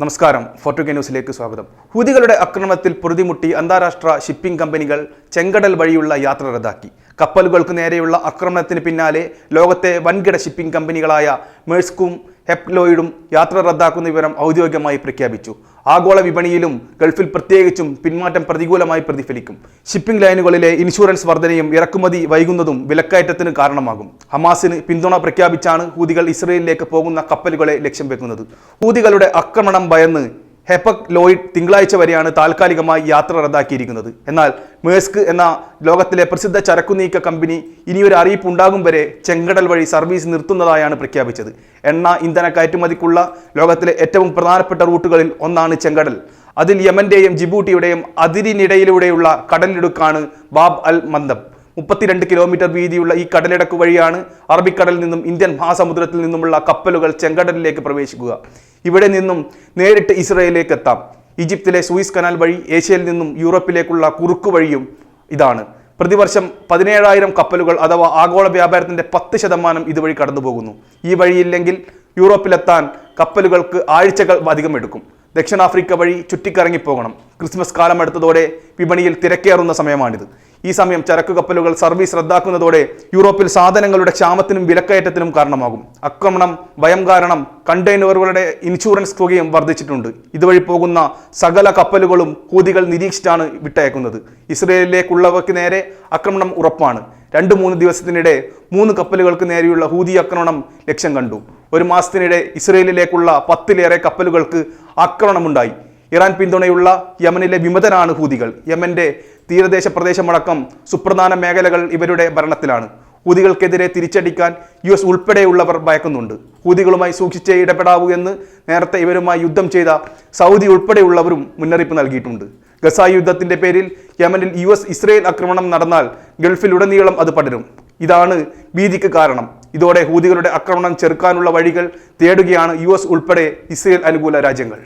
നമസ്കാരം. ഫോർട്ടുഗ ന്യൂസിലേക്ക് സ്വാഗതം. ഹൂതികളുടെ ആക്രമണത്തിൽ പൊറുതിമുട്ടി അന്താരാഷ്ട്ര ഷിപ്പിംഗ് കമ്പനികൾ ചെങ്കടൽ വഴിയുള്ള യാത്ര റദ്ദാക്കി. കപ്പലുകൾക്ക് നേരെയുള്ള ആക്രമണത്തിന് പിന്നാലെ ലോകത്തെ വൻകിട ഷിപ്പിംഗ് കമ്പനികളായ മേഴ്സ്കും ഹെപ്ലോയിഡും യാത്ര റദ്ദാക്കുന്ന വിവരം ഔദ്യോഗികമായി പ്രഖ്യാപിച്ചു. ആഗോള വിപണിയിലും ഗൾഫിൽ പ്രത്യേകിച്ചും പിന്മാറ്റം പ്രതികൂലമായി പ്രതിഫലിക്കും. ഷിപ്പിംഗ് ലൈനുകളിലെ ഇൻഷുറൻസ് വർധനയും ഇറക്കുമതി വൈകുന്നതും വിലക്കയറ്റത്തിന് കാരണമാകും. ഹമാസിന് പിന്തുണ പ്രഖ്യാപിച്ചാണ് ഹൂതികൾ ഇസ്രയേലിലേക്ക് പോകുന്ന കപ്പലുകളെ ലക്ഷ്യം വെക്കുന്നത്. ഹൂതികളുടെ ആക്രമണം ഭയന്ന് ഹെപ്പക് ലോയിഡ് തിങ്കളാഴ്ച വരെയാണ് താൽക്കാലികമായി യാത്ര റദ്ദാക്കിയിരിക്കുന്നത്. എന്നാൽ മേസ്ക് എന്ന ലോകത്തിലെ പ്രസിദ്ധ ചരക്കുനീക്ക കമ്പനി ഇനിയൊരു അറിയിപ്പ് ഉണ്ടാകും വരെ ചെങ്കടൽ വഴി സർവീസ് നിർത്തുന്നതായാണ് പ്രഖ്യാപിച്ചത്. എണ്ണ ഇന്ധന കയറ്റുമതിക്കുള്ള ലോകത്തിലെ ഏറ്റവും പ്രധാനപ്പെട്ട റൂട്ടുകളിൽ ഒന്നാണ് ചെങ്കടൽ. അതിൽ യമന്റെയും ജിബൂട്ടിയുടെയും അതിരിനിടയിലൂടെയുള്ള കടലിടുക്കാണ് ബാബ് അൽ മന്ദം മുപ്പത്തിരണ്ട് കിലോമീറ്റർ വീതിയുള്ള ഈ കടലിടക്ക് വഴിയാണ് അറബിക്കടലിൽ നിന്നും ഇന്ത്യൻ മഹാസമുദ്രത്തിൽ നിന്നുമുള്ള കപ്പലുകൾ ചെങ്കടലിലേക്ക് പ്രവേശിക്കുക. ഇവിടെ നിന്നും നേരിട്ട് ഇസ്രയേലിലേക്ക് എത്താം. ഈജിപ്തിലെ സൂയിസ് കനാൽ വഴി ഏഷ്യയിൽ നിന്നും യൂറോപ്പിലേക്കുള്ള കുറുക്കു വഴിയും ഇതാണ്. പ്രതിവർഷം പതിനേഴായിരം കപ്പലുകൾ അഥവാ ആഗോള വ്യാപാരത്തിന്റെ പത്ത് ശതമാനം ഇതുവഴി കടന്നുപോകുന്നു. ഈ വഴിയില്ലെങ്കിൽ യൂറോപ്പിലെത്താൻ കപ്പലുകൾക്ക് ആഴ്ചകൾ അധികം എടുക്കും ദക്ഷിണാഫ്രിക്ക വഴി ചുറ്റിക്കറങ്ങിപ്പോകണം. ക്രിസ്മസ് കാലം അടുത്തതോടെ വിപണിയിൽ തിരക്കേറുന്ന സമയമാണിത്. ഈ സമയം ചരക്ക് കപ്പലുകൾ സർവീസ് റദ്ദാക്കുന്നതോടെ യൂറോപ്പിൽ സാധനങ്ങളുടെ ക്ഷാമത്തിനും വിലക്കയറ്റത്തിനും കാരണമാകും. ആക്രമണം ഭയം കാരണം കണ്ടെയ്നറുകളുടെ ഇൻഷുറൻസ് തുകയും വർദ്ധിച്ചിട്ടുണ്ട്. ഇതുവഴി പോകുന്ന സകല കപ്പലുകളും ഹൂതികൾ നിരീക്ഷിച്ചാണ് വിട്ടയക്കുന്നത്. ഇസ്രയേലിലേക്കുള്ളവർക്ക് നേരെ ആക്രമണം ഉറപ്പാണ്. രണ്ട് മൂന്ന് ദിവസത്തിനിടെ മൂന്ന് കപ്പലുകൾക്ക് നേരെയുള്ള ഹൂതി ആക്രമണം ലക്ഷ്യം കണ്ടു. ഒരു മാസത്തിനിടെ ഇസ്രയേലിലേക്കുള്ള പത്തിലേറെ കപ്പലുകൾക്ക് ആക്രമണമുണ്ടായി. ഇറാൻ പിന്തുണയുള്ള യമനിലെ വിമതരാണ് ഹൂതികൾ. യമന്റെ തീരദേശ പ്രദേശമടക്കം സുപ്രധാന മേഖലകൾ ഇവരുടെ ഭരണത്തിലാണ്. ഹൂതികൾക്കെതിരെ തിരിച്ചടിക്കാൻ യു എസ് ഉൾപ്പെടെയുള്ളവർ ഭയക്കുന്നുണ്ട്. ഹൂതികളുമായി സൂക്ഷിച്ചേ ഇടപെടാവൂ എന്ന് നേരത്തെ ഇവരുമായി യുദ്ധം ചെയ്ത സൗദി ഉൾപ്പെടെയുള്ളവരും മുന്നറിയിപ്പ് നൽകിയിട്ടുണ്ട്. ഗസ യുദ്ധത്തിന്റെ പേരിൽ യമനിൽ യു എസ് ഇസ്രയേൽ ആക്രമണം നടന്നാൽ ഗൾഫിലുടനീളം അത് പടരും. ഇതാണ് ഭീതിക്ക് കാരണം. ഇതോടെ ഹൂതികളുടെ ആക്രമണം ചെറുക്കാനുള്ള വഴികൾ തേടുകയാണ് യു എസ് ഉൾപ്പെടെ ഇസ്രയേൽ അനുകൂല രാജ്യങ്ങൾ.